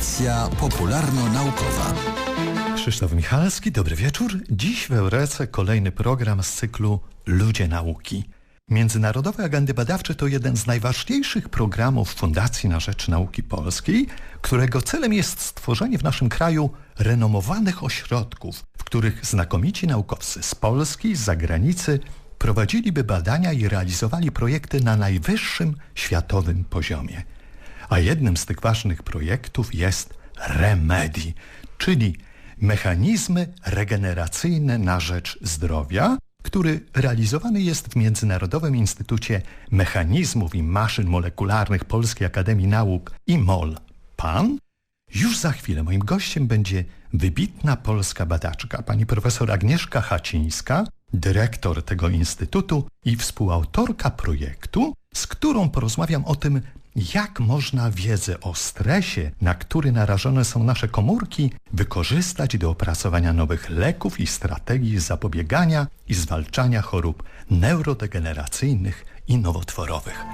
Audycja popularno-naukowa. Krzysztof Michalski, dobry wieczór. Dziś w Eurece kolejny program z cyklu Ludzie Nauki. Międzynarodowe Agendy Badawcze to jeden z najważniejszych programów Fundacji na Rzecz Nauki Polskiej, którego celem jest stworzenie w naszym kraju renomowanych ośrodków, w których znakomici naukowcy z Polski z zagranicy prowadziliby badania i realizowali projekty na najwyższym światowym poziomie. A jednym z tych ważnych projektów jest REMEDI, czyli mechanizmy regeneracyjne na rzecz zdrowia, który realizowany jest w Międzynarodowym Instytucie Mechanizmów i Maszyn Molekularnych Polskiej Akademii Nauk IMOL PAN. Już za chwilę moim gościem będzie wybitna polska badaczka, pani profesor Agnieszka Hacińska, dyrektor tego instytutu i współautorka projektu, z którą porozmawiam o tym, jak można wiedzę o stresie, na który narażone są nasze komórki, wykorzystać do opracowania nowych leków i strategii zapobiegania i zwalczania chorób neurodegeneracyjnych i nowotworowych.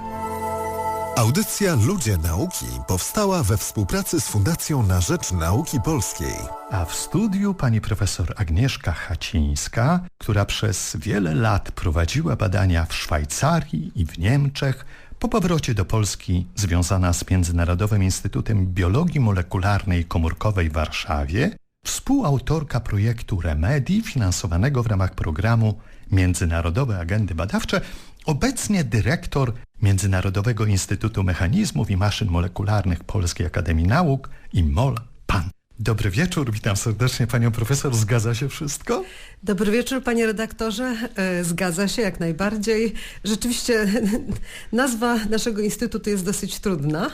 Audycja Ludzie Nauki powstała we współpracy z Fundacją na Rzecz Nauki Polskiej. A w studiu pani profesor Agnieszka Hacińska, która przez wiele lat prowadziła badania w Szwajcarii i w Niemczech, po powrocie do Polski związana z Międzynarodowym Instytutem Biologii Molekularnej Komórkowej w Warszawie, współautorka projektu REMEDI finansowanego w ramach programu Międzynarodowe Agendy Badawcze, obecnie dyrektor Międzynarodowego Instytutu Mechanizmów i Maszyn Molekularnych Polskiej Akademii Nauk i MOL PAN. Dobry wieczór, witam serdecznie panią profesor. Zgadza się wszystko? Dobry wieczór panie redaktorze. E, Zgadza się jak najbardziej. Rzeczywiście nazwa naszego instytutu jest dosyć trudna.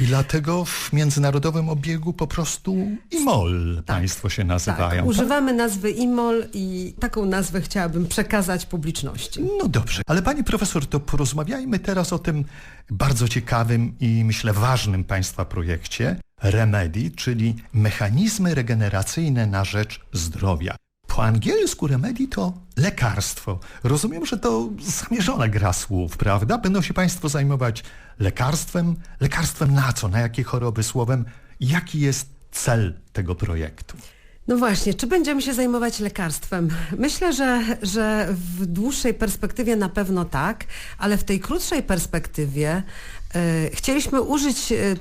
I dlatego w międzynarodowym obiegu po prostu IMOL państwo się nazywają. Tak, używamy nazwy IMOL i taką nazwę chciałabym przekazać publiczności. No dobrze, ale pani profesor, to porozmawiajmy teraz o tym bardzo ciekawym i myślę ważnym państwa projekcie REMEDI, czyli mechanizmy regeneracyjne na rzecz zdrowia. Po angielsku remedy to lekarstwo. Rozumiem, że to zamierzona gra słów, prawda? Będą się Państwo zajmować lekarstwem. Lekarstwem na co? Na jakie choroby? Słowem, jaki jest cel tego projektu? No właśnie, czy będziemy się zajmować lekarstwem? Myślę, że, że w dłuższej perspektywie na pewno tak, ale w tej krótszej perspektywie y, chcieliśmy użyć y,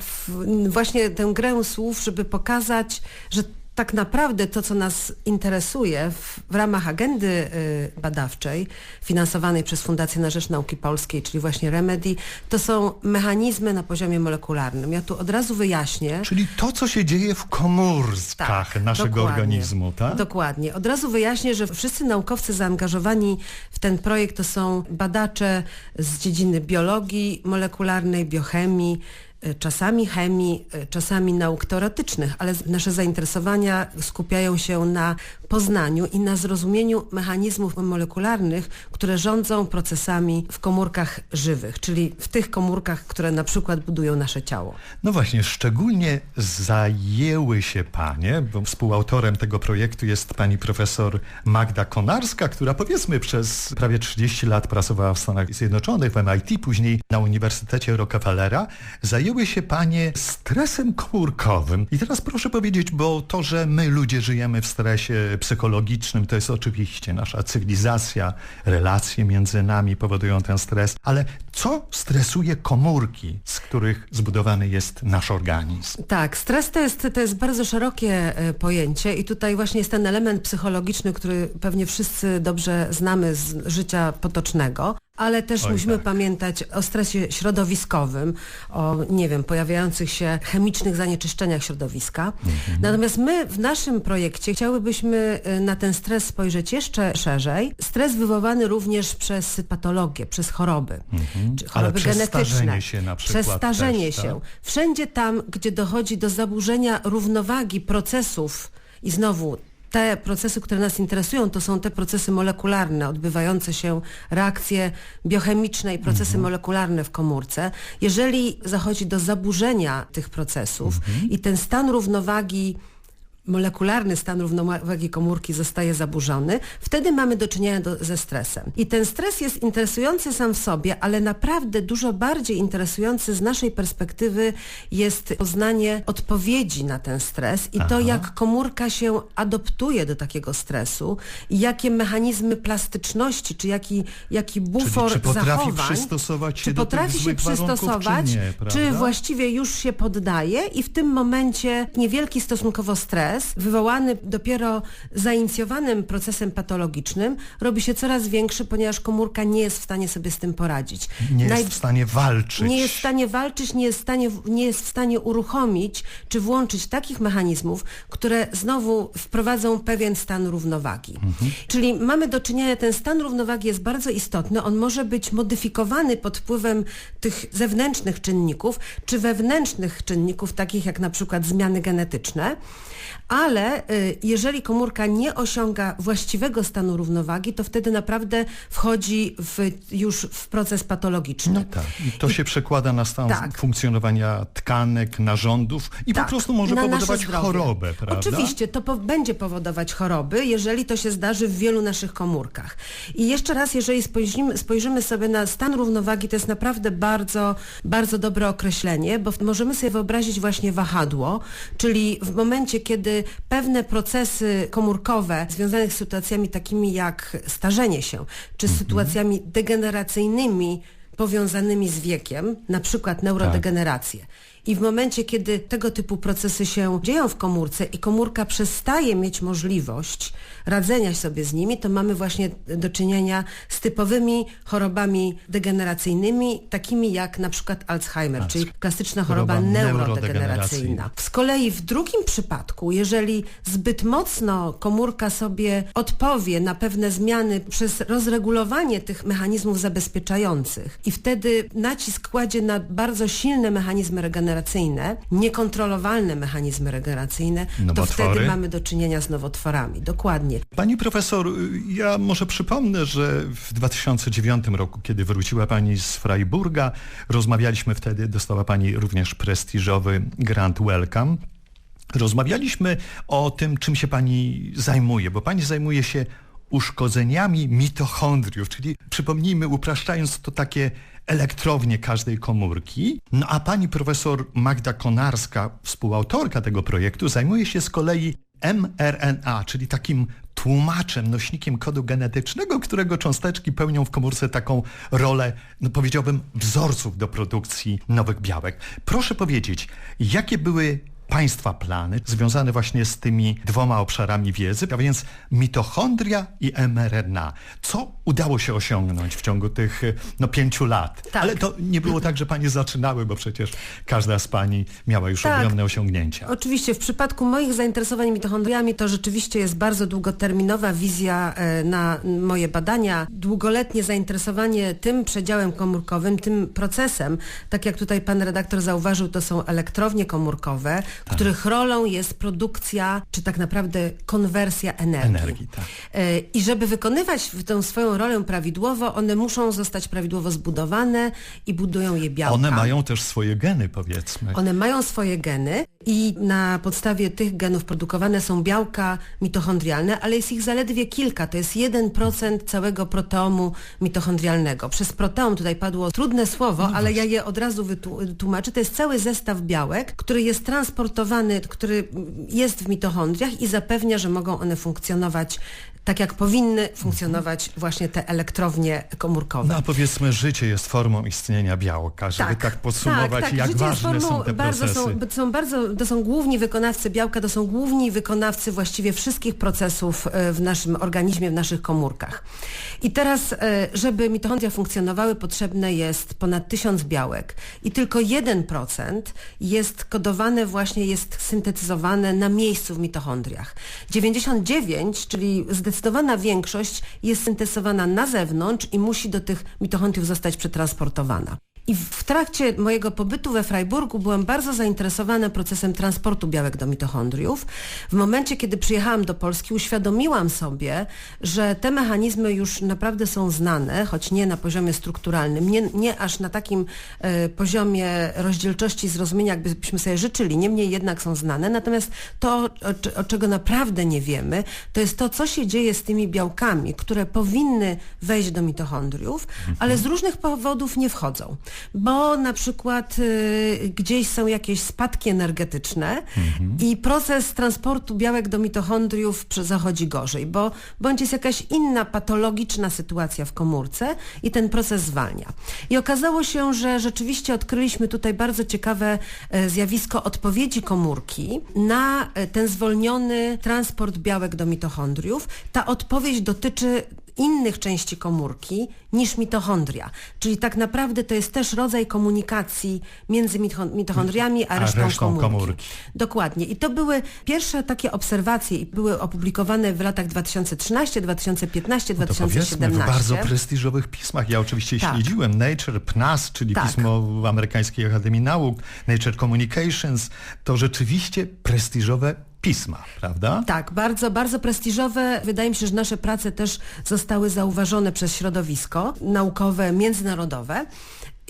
właśnie tę grę słów, żeby pokazać, że tak naprawdę to, co nas interesuje w, w ramach agendy y, badawczej finansowanej przez Fundację na Rzecz Nauki Polskiej, czyli właśnie Remedy, to są mechanizmy na poziomie molekularnym. Ja tu od razu wyjaśnię. Czyli to, co się dzieje w komórkach tak, naszego dokładnie, organizmu, tak? Dokładnie. Od razu wyjaśnię, że wszyscy naukowcy zaangażowani w ten projekt to są badacze z dziedziny biologii molekularnej, biochemii, czasami chemii, y, czasami nauk teoretycznych, ale nasze zainteresowania skupiają się na poznaniu i na zrozumieniu mechanizmów molekularnych, które rządzą procesami w komórkach żywych, czyli w tych komórkach, które na przykład budują nasze ciało. No właśnie, szczególnie zajęły się panie, bo współautorem tego projektu jest pani profesor Magda Konarska, która powiedzmy przez prawie 30 lat pracowała w Stanach Zjednoczonych, w MIT, później na Uniwersytecie Rockefellera. Zajęły się panie stresem komórkowym. I teraz proszę powiedzieć, bo to, że my ludzie żyjemy w stresie psychologicznym, to jest oczywiście nasza cywilizacja, relacje między nami powodują ten stres, ale co stresuje komórki, z których zbudowany jest nasz organizm? Tak, stres to jest, to jest bardzo szerokie e, pojęcie i tutaj właśnie jest ten element psychologiczny, który pewnie wszyscy dobrze znamy z życia potocznego ale też Oj, musimy tak. pamiętać o stresie środowiskowym, o, nie wiem, pojawiających się chemicznych zanieczyszczeniach środowiska. Mhm. Natomiast my w naszym projekcie chciałybyśmy y, na ten stres spojrzeć jeszcze szerzej. Stres wywołany również przez patologię, przez choroby, mhm. czy choroby ale genetyczne. Starzenie się na przykład przez starzenie też, tak? się. Wszędzie tam, gdzie dochodzi do zaburzenia równowagi procesów i znowu te procesy, które nas interesują, to są te procesy molekularne, odbywające się reakcje biochemiczne i procesy mhm. molekularne w komórce. Jeżeli zachodzi do zaburzenia tych procesów mhm. i ten stan równowagi molekularny stan równowagi komórki zostaje zaburzony, wtedy mamy do czynienia do, ze stresem. I ten stres jest interesujący sam w sobie, ale naprawdę dużo bardziej interesujący z naszej perspektywy jest poznanie odpowiedzi na ten stres i to, jak komórka się adoptuje do takiego stresu i jakie mechanizmy plastyczności, czy jaki, jaki bufor czy potrafi zachowań, przystosować się czy do potrafi się warunków, czy przystosować, nie, czy właściwie już się poddaje i w tym momencie niewielki stosunkowo stres, wywołany dopiero zainicjowanym procesem patologicznym, robi się coraz większy, ponieważ komórka nie jest w stanie sobie z tym poradzić. Nie Naj- jest w stanie walczyć. nie jest w stanie walczyć, nie jest w stanie, nie jest w stanie uruchomić czy włączyć takich mechanizmów, które znowu wprowadzą pewien stan równowagi. Czyli mamy do czynienia, ten stan równowagi jest bardzo istotny, on może być modyfikowany pod wpływem tych zewnętrznych czynników, czy wewnętrznych czynników, takich jak na przykład zmiany genetyczne, ale y, jeżeli komórka nie osiąga właściwego stanu równowagi, to wtedy naprawdę wchodzi w, już w proces patologiczny. No tak. I to się przekłada na stan Tak. funkcjonowania tkanek, narządów i po Tak, prostu może na powodować chorobę, prawda? Oczywiście, to po, będzie powodować choroby, jeżeli to się zdarzy w wielu naszych komórkach. I jeszcze raz, jeżeli spojrzymy, spojrzymy sobie na stan równowagi, to jest naprawdę bardzo, bardzo dobre określenie, bo możemy sobie wyobrazić właśnie wahadło, czyli w momencie, kiedy pewne procesy komórkowe związane z sytuacjami takimi jak starzenie się, czy z sytuacjami degeneracyjnymi, powiązanymi z wiekiem, na przykład neurodegenerację. I w momencie, kiedy tego typu procesy się dzieją w komórce i komórka przestaje mieć możliwość radzenia sobie z nimi, to mamy właśnie do czynienia z typowymi chorobami degeneracyjnymi, takimi jak na przykład Alzheimer, czyli klasyczna choroba, Choroba neurodegeneracyjna. neurodegeneracyjna. Z kolei w drugim przypadku, jeżeli zbyt mocno komórka sobie odpowie na pewne zmiany przez rozregulowanie tych mechanizmów zabezpieczających i wtedy nacisk kładzie na bardzo silne mechanizmy regeneracyjne, niekontrolowalne mechanizmy regeneracyjne, to wtedy mamy do czynienia z nowotworami. Dokładnie. Pani profesor, ja może przypomnę, że w 2009 roku, kiedy wróciła Pani z Freiburga, rozmawialiśmy wtedy, dostała Pani również prestiżowy Grand Welcome. Rozmawialiśmy o tym, czym się Pani zajmuje, bo Pani zajmuje się uszkodzeniami mitochondriów, czyli przypomnijmy, upraszczając to takie elektrownie każdej komórki. No a pani profesor Magda Konarska, współautorka tego projektu, zajmuje się z kolei mRNA, czyli takim tłumaczem, nośnikiem kodu genetycznego, którego cząsteczki pełnią w komórce taką rolę, no powiedziałbym, wzorców do produkcji nowych białek. Proszę powiedzieć, jakie były Państwa plany związane właśnie z tymi dwoma obszarami wiedzy, a więc mitochondria i mRNA. Co udało się osiągnąć w ciągu tych no, pięciu lat? Tak. Ale to nie było tak, że Panie zaczynały, bo przecież każda z Pani miała już Tak. ogromne osiągnięcia. Oczywiście, w przypadku moich zainteresowań mitochondriami to rzeczywiście jest bardzo długoterminowa wizja e, na moje badania, długoletnie zainteresowanie tym przedziałem komórkowym, tym procesem. Tak jak tutaj pan redaktor zauważył, to są elektrownie komórkowe, których rolą jest produkcja, czy tak naprawdę konwersja energii. Energii, tak. E, I żeby wykonywać tę swoją rolę prawidłowo, one muszą zostać prawidłowo zbudowane i budują je białka. One mają też swoje geny, powiedzmy. One mają swoje geny i na podstawie tych genów produkowane są białka mitochondrialne, ale jest ich zaledwie kilka. To jest 1% całego proteomu mitochondrialnego. Przez proteom tutaj padło trudne słowo, ale ja je od razu wytłumaczę. To jest cały zestaw białek, który jest transportowany, który jest w mitochondriach i zapewnia, że mogą one funkcjonować tak, jak powinny funkcjonować właśnie te elektrownie komórkowe. No a powiedzmy, życie jest formą istnienia białka, żeby tak, podsumować, tak, jak Życie jest ważne formą, są te bardzo procesy. Są, to są bardzo, to są główni wykonawcy białka, to są główni wykonawcy właściwie wszystkich procesów e, w naszym organizmie, w naszych komórkach. I teraz, e, żeby mitochondria funkcjonowały, potrzebne jest ponad tysiąc białek i tylko 1% jest kodowane właśnie, jest syntetyzowane na miejscu w mitochondriach. 99, czyli zdecydowana większość jest syntezowana na zewnątrz i musi do tych mitochondriów zostać przetransportowana. I w- trakcie mojego pobytu we Freiburgu byłem bardzo zainteresowana procesem transportu białek do mitochondriów. W momencie, kiedy przyjechałam do Polski, uświadomiłam sobie, że te mechanizmy już naprawdę są znane, choć nie na poziomie strukturalnym, nie, nie aż na takim e, poziomie rozdzielczości zrozumienia, jakbyśmy sobie życzyli, niemniej jednak są znane. Natomiast to, o, o czego naprawdę nie wiemy, to jest to, co się dzieje z tymi białkami, które powinny wejść do mitochondriów, ale z różnych powodów nie wchodzą. Bo na przykład y, gdzieś są jakieś spadki energetyczne i proces transportu białek do mitochondriów zachodzi gorzej, bo bądź jest jakaś inna patologiczna sytuacja w komórce i ten proces zwalnia. I okazało się, że rzeczywiście odkryliśmy tutaj bardzo ciekawe e, zjawisko odpowiedzi komórki na e, ten zwolniony transport białek do mitochondriów. Ta odpowiedź dotyczy innych części komórki niż mitochondria. Czyli tak naprawdę to jest też rodzaj komunikacji między mito- mitochondriami a A resztą, resztą komórki. komórki. Dokładnie. I to były pierwsze takie obserwacje i były opublikowane w latach 2013, 2015, No To powiedzmy, w 2017. bardzo prestiżowych pismach. Ja oczywiście Tak. śledziłem Nature, PNAS, czyli Tak. pismo w Amerykańskiej Akademii Nauk, Nature Communications. To rzeczywiście prestiżowe pisma, prawda? Tak, bardzo, bardzo prestiżowe. Wydaje mi się, że nasze prace też zostały zauważone przez środowisko naukowe, międzynarodowe.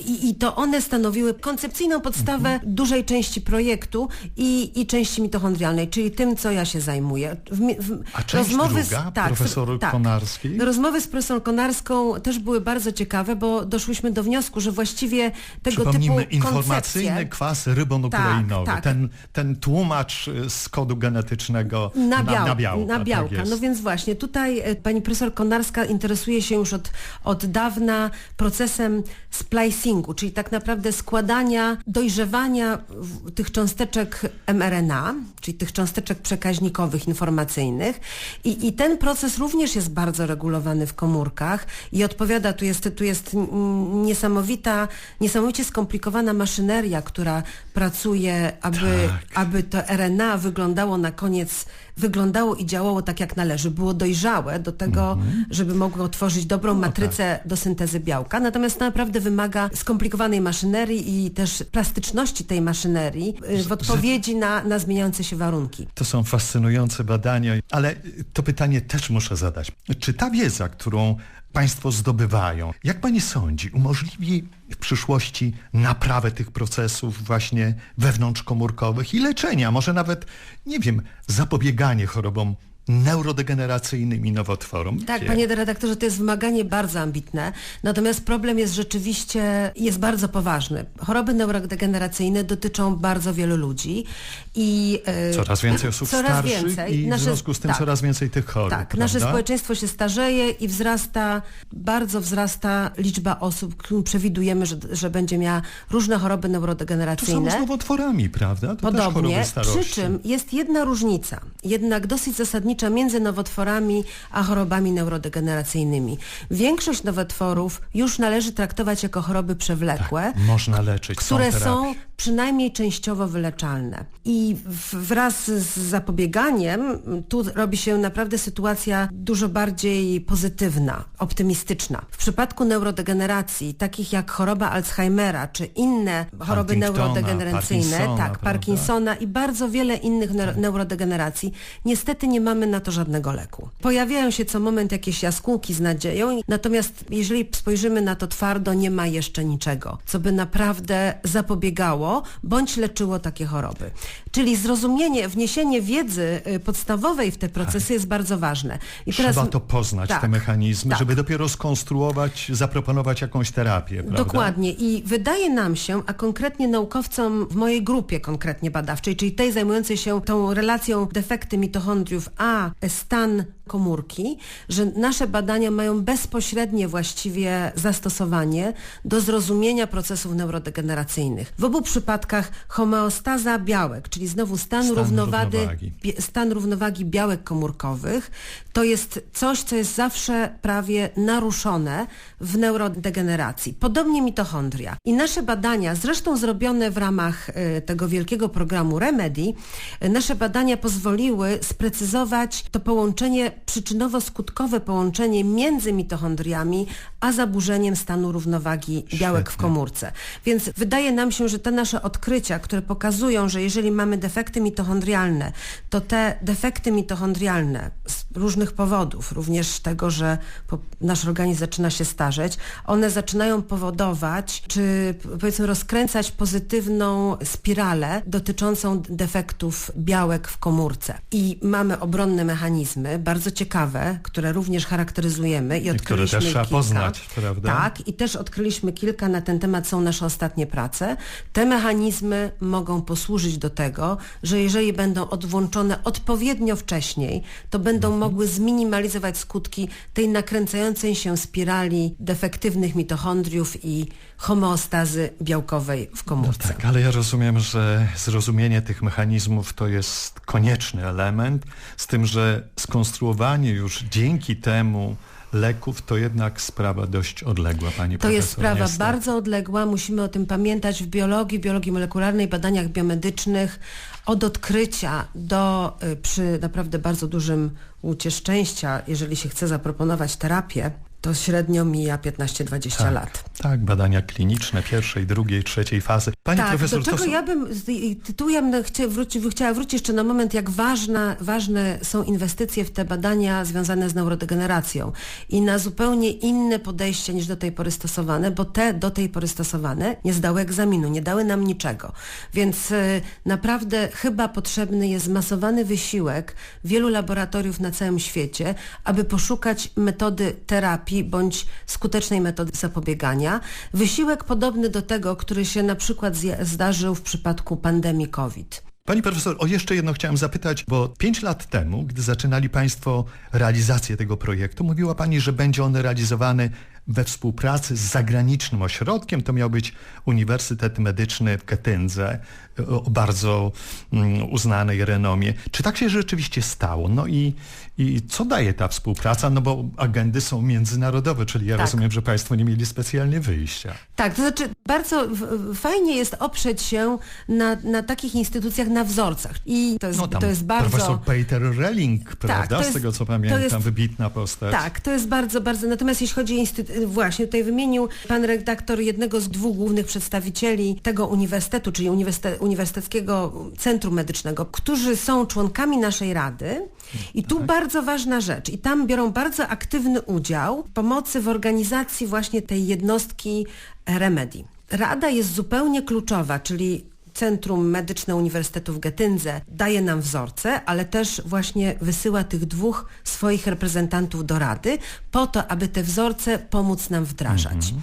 I, I to one stanowiły koncepcyjną podstawę Mhm. dużej części projektu i, i części mitochondrialnej, czyli tym, co ja się zajmuję. W, w, A część druga, profesor Konarskiej? Rozmowy z profesorą Konarską też były bardzo ciekawe, bo doszłyśmy do wniosku, że właściwie tego typu informacyjny koncepcje... kwas rybonukleinowy, Tak, tak. Ten, ten tłumacz y, z kodu genetycznego Na, biał, na białka. na tak białka. jest. no więc właśnie, tutaj e, pani profesor Konarska interesuje się już od, od dawna procesem czyli tak naprawdę składania, dojrzewania tych cząsteczek mRNA, czyli tych cząsteczek przekaźnikowych, informacyjnych. I, I ten proces również jest bardzo regulowany w komórkach i odpowiada, tu jest, tu jest niesamowita, niesamowicie skomplikowana maszyneria, która pracuje, aby, Tak. aby to RNA wyglądało na koniec, wyglądało i działało tak jak należy, było dojrzałe do tego, żeby mogło tworzyć dobrą matrycę do syntezy białka, natomiast naprawdę wymaga skomplikowanej maszynerii i też plastyczności tej maszynerii y, w odpowiedzi na, na zmieniające się warunki. To są fascynujące badania, ale to pytanie też muszę zadać. Czy ta wiedza, którą Państwo zdobywają, jak Pani sądzi, umożliwi w przyszłości naprawę tych procesów właśnie wewnątrzkomórkowych i leczenia, może nawet, nie wiem, zapobieganie chorobom neurodegeneracyjnym i nowotworom? Tak, panie redaktorze, to jest wymaganie bardzo ambitne, natomiast problem jest rzeczywiście, jest bardzo poważny. Choroby neurodegeneracyjne dotyczą bardzo wielu ludzi i... e, Coraz więcej osób coraz starszych więcej. i w Nasze- związku z tym tak. coraz więcej tych chorób, Tak, nasze prawda? społeczeństwo się starzeje i wzrasta, bardzo wzrasta liczba osób, którym przewidujemy, że, że będzie miała różne choroby To samo neurodegeneracyjne. z nowotworami, prawda? To Podobnie, przy czym jest jedna różnica, jednak dosyć zasadnicza między nowotworami a chorobami neurodegeneracyjnymi. Większość nowotworów już należy traktować jako choroby przewlekłe, Można leczyć, które są, są. Przynajmniej częściowo wyleczalne. I wraz z zapobieganiem tu robi się naprawdę sytuacja dużo bardziej pozytywna, optymistyczna. W przypadku neurodegeneracji, takich jak choroba Alzheimera czy inne choroby neurodegeneracyjne, Parkinsona, tak, prawda? Parkinsona i bardzo wiele innych neur- neurodegeneracji, niestety nie mamy na to żadnego leku. Pojawiają się co moment jakieś jaskółki z nadzieją, natomiast jeżeli spojrzymy na to twardo, nie ma jeszcze niczego, co by naprawdę zapobiegało bądź leczyło takie choroby. Czyli zrozumienie, wniesienie wiedzy y, podstawowej w te procesy jest bardzo ważne. I Trzeba to poznać, tak, te mechanizmy, tak. żeby dopiero skonstruować, zaproponować jakąś terapię, prawda? Dokładnie i wydaje nam się, a konkretnie naukowcom w mojej grupie konkretnie badawczej, czyli tej zajmującej się tą relacją defekty mitochondriów a stan komórki, że nasze badania mają bezpośrednie właściwie zastosowanie do zrozumienia procesów neurodegeneracyjnych. W obu przypadkach przypadkach homeostaza białek, czyli znowu stan, Stan równowagi, stan równowagi białek komórkowych. To jest coś, co jest zawsze prawie naruszone w neurodegeneracji. Podobnie mitochondria. I nasze badania, zresztą zrobione w ramach y, tego wielkiego programu Remedy, y, nasze badania pozwoliły sprecyzować to połączenie, przyczynowo-skutkowe połączenie między mitochondriami, a zaburzeniem stanu równowagi białek w Świetnie. komórce. Więc wydaje nam się, że te nasze odkrycia, które pokazują, że jeżeli mamy defekty mitochondrialne, to te defekty mitochondrialne z różnych powodów, również tego, że nasz organizm zaczyna się starzeć, one zaczynają powodować, czy powiedzmy rozkręcać pozytywną spiralę dotyczącą defektów białek w komórce. I mamy obronne mechanizmy, bardzo ciekawe, które również charakteryzujemy i które odkryliśmy też trzeba kilka. poznać, prawda? Tak, i też odkryliśmy kilka na ten temat, są nasze ostatnie prace. Te mechanizmy mogą posłużyć do tego, że jeżeli będą odwłączone odpowiednio wcześniej, to będą Mhm. mogły zminimalizować skutki tej nakręcającej się spirali defektywnych mitochondriów i homeostazy białkowej w No komórce. tak, ale ja rozumiem, że zrozumienie tych mechanizmów to jest konieczny element, z tym, że skonstruowanie już dzięki temu leków to jednak sprawa dość odległa, pani To jest sprawa niestety. bardzo odległa, musimy o tym pamiętać w biologii, biologii molekularnej, badaniach biomedycznych. Od odkrycia do y, przy naprawdę bardzo dużym łucie szczęścia, jeżeli się chce zaproponować terapię, to średnio mija 15-20 tak, lat. Tak, badania kliniczne pierwszej, drugiej, trzeciej fazy. Pani tak, profesor, do czego są... ja bym, z- tytułu ja bym chcia, wróci, chciała wrócić jeszcze na moment, jak ważna, ważne są inwestycje w te badania związane z neurodegeneracją i na zupełnie inne podejście niż do tej pory stosowane, bo te do tej pory stosowane nie zdały egzaminu, nie dały nam niczego. Więc y, naprawdę chyba potrzebny jest zmasowany wysiłek wielu laboratoriów na całym świecie, aby poszukać metody terapii bądź skutecznej metody zapobiegania. Wysiłek podobny do tego, który się na przykład zdarzył w przypadku pandemii COVID. Pani profesor, o jeszcze jedno chciałem zapytać, bo pięć lat temu, gdy zaczynali Państwo realizację tego projektu, mówiła Pani, że będzie on realizowany we współpracy z zagranicznym ośrodkiem. To miał być Uniwersytet Medyczny w Getyndze o bardzo mm, uznanej renomie. Czy tak się rzeczywiście stało? No i, i co daje ta współpraca? No bo agendy są międzynarodowe, czyli ja Tak. rozumiem, że Państwo nie mieli specjalnie wyjścia. Tak, to znaczy bardzo fajnie jest oprzeć się na, na takich instytucjach, na wzorcach. I to jest, No to jest bardzo... profesor Peter Relling, prawda? to Z jest- tego co pamiętam, jest- wybitna postać. Tak, to jest bardzo, bardzo. Natomiast jeśli chodzi o instytut, właśnie tutaj wymienił pan redaktor jednego z dwóch głównych przedstawicieli tego uniwersytetu, czyli uniwersyte, Uniwersyteckiego Centrum Medycznego, którzy są członkami naszej rady. I tu bardzo ważna rzecz. I tam biorą bardzo aktywny udział w pomocy w organizacji właśnie tej jednostki Remedy. Rada jest zupełnie kluczowa, czyli Centrum Medyczne Uniwersytetu w Getyndze daje nam wzorce, ale też właśnie wysyła tych dwóch swoich reprezentantów do Rady po to, aby te wzorce pomóc nam wdrażać.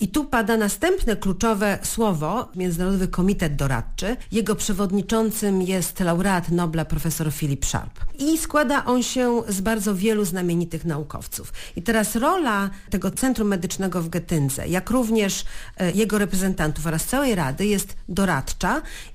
I tu pada następne kluczowe słowo, Międzynarodowy Komitet Doradczy. Jego przewodniczącym jest laureat Nobla profesor Philip Sharp. I składa on się z bardzo wielu znamienitych naukowców. I teraz rola tego Centrum Medycznego w Getyndze, jak również e, jego reprezentantów oraz całej Rady jest doradcza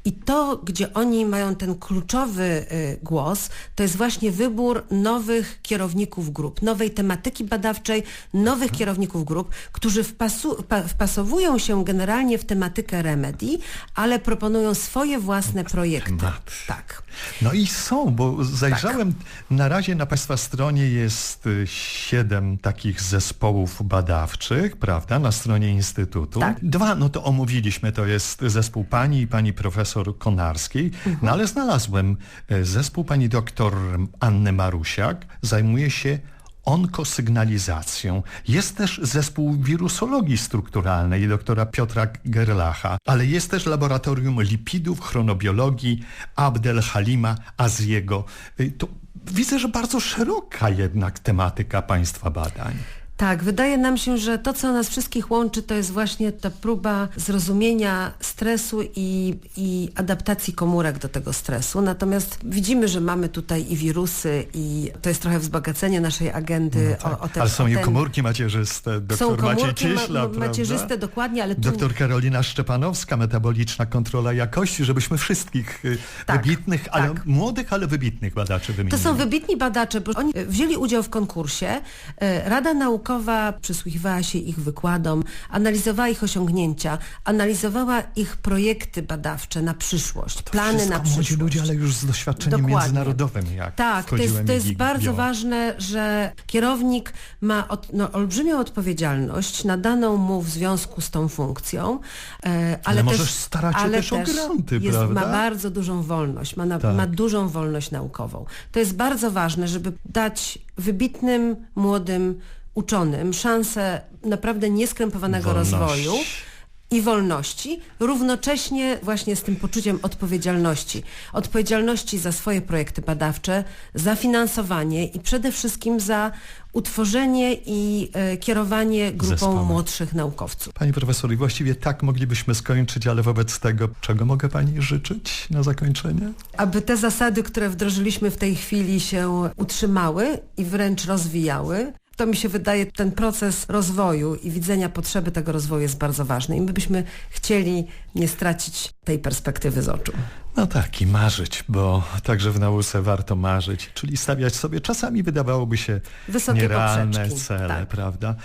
i to, gdzie oni mają ten kluczowy e, głos, to jest właśnie wybór nowych kierowników grup, nowej tematyki badawczej, nowych kierowników grup, którzy wpasu, pa, wpasowują się generalnie w tematykę remedy, ale proponują swoje własne projekty. Temat. Tak. No i są, bo zajrzałem, na razie na Państwa stronie jest y, siedem takich zespołów badawczych, prawda, na stronie Instytutu. Tak. Dwa, no to omówiliśmy, to jest zespół pani i pani profesor Konarskiej, Mhm. no ale znalazłem y, zespół pani doktor Anny Marusiak, zajmuje się onkosygnalizacją. Jest też zespół wirusologii strukturalnej doktora Piotra Gerlacha, ale jest też laboratorium lipidów, chronobiologii Abdel Halima Aziego. Y, To widzę, że bardzo szeroka jednak tematyka Państwa badań. Tak, wydaje nam się, że to, co nas wszystkich łączy, to jest właśnie ta próba zrozumienia stresu i, i adaptacji komórek do tego stresu. Natomiast widzimy, że mamy tutaj i wirusy, i to jest trochę wzbogacenie naszej agendy o, o ten, No Ale są i komórki macierzyste, doktor Są komórki Maciej ma- Cieśla, ma- prawda? macierzyste, dokładnie, ale tu... Doktor Karolina Szczepanowska, metaboliczna kontrola jakości, żebyśmy wszystkich y, Tak, wybitnych, ale tak. młodych, ale wybitnych badaczy To wymienili. są wybitni badacze, bo oni wzięli udział w konkursie. E, Rada Naukowa przysłuchiwała się ich wykładom, analizowała ich osiągnięcia, analizowała ich projekty badawcze na przyszłość, To plany na przyszłość. młodzi ludzie, ale już z doświadczeniem Dokładnie. międzynarodowym, jak Tak, to jest, to jest bardzo ważne, że kierownik ma od, no, olbrzymią odpowiedzialność nadaną mu w związku z tą funkcją, e, ale, Ale też, możesz starać się ale też o granty, jest, prawda? Ma bardzo dużą wolność, ma, na, Tak. ma dużą wolność naukową. To jest bardzo ważne, żeby dać wybitnym, młodym uczonym szansę naprawdę nieskrępowanego Wolności. rozwoju i wolności, równocześnie właśnie z tym poczuciem odpowiedzialności. Odpowiedzialności za swoje projekty badawcze, za finansowanie i przede wszystkim za utworzenie i e, kierowanie grupą Zespołem. młodszych naukowców. Pani profesor, i właściwie tak moglibyśmy skończyć, ale wobec tego, czego mogę pani życzyć na zakończenie? Aby te zasady, które wdrożyliśmy w tej chwili się utrzymały i wręcz rozwijały, to mi się wydaje, ten proces rozwoju i widzenia potrzeby tego rozwoju jest bardzo ważny i my byśmy chcieli nie stracić tej perspektywy z oczu. No tak, i marzyć, bo także w nauce warto marzyć, czyli stawiać sobie czasami wydawałoby się Wysokie nierealne poprzeczki, cele, tak. prawda?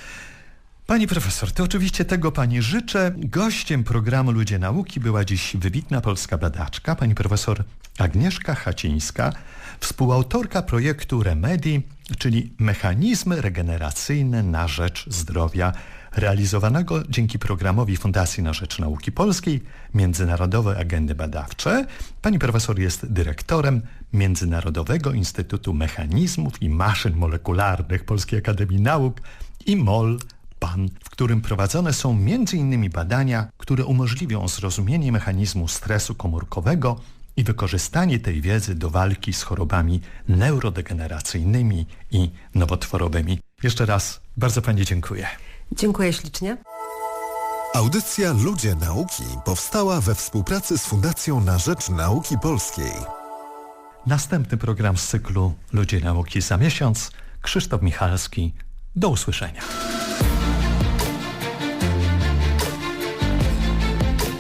Pani profesor, to oczywiście tego pani życzę. Gościem programu Ludzie Nauki była dziś wybitna polska badaczka, pani profesor Agnieszka Hacińska, współautorka projektu Remedy, czyli mechanizmy regeneracyjne na rzecz zdrowia, realizowanego dzięki programowi Fundacji na Rzecz Nauki Polskiej Międzynarodowe Agendy Badawcze. Pani profesor jest dyrektorem Międzynarodowego Instytutu Mechanizmów i Maszyn Molekularnych Polskiej Akademii Nauk i MOL PAN, w którym prowadzone są m.in. badania, które umożliwią zrozumienie mechanizmu stresu komórkowego i wykorzystanie tej wiedzy do walki z chorobami neurodegeneracyjnymi i nowotworowymi. Jeszcze raz bardzo Pani dziękuję. Dziękuję ślicznie. Audycja Ludzie Nauki powstała we współpracy z Fundacją na Rzecz Nauki Polskiej. Następny program z cyklu Ludzie Nauki za miesiąc. Krzysztof Michalski. Do usłyszenia.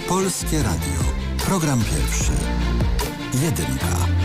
Polskie Radio. Program pierwszy. Jedynka.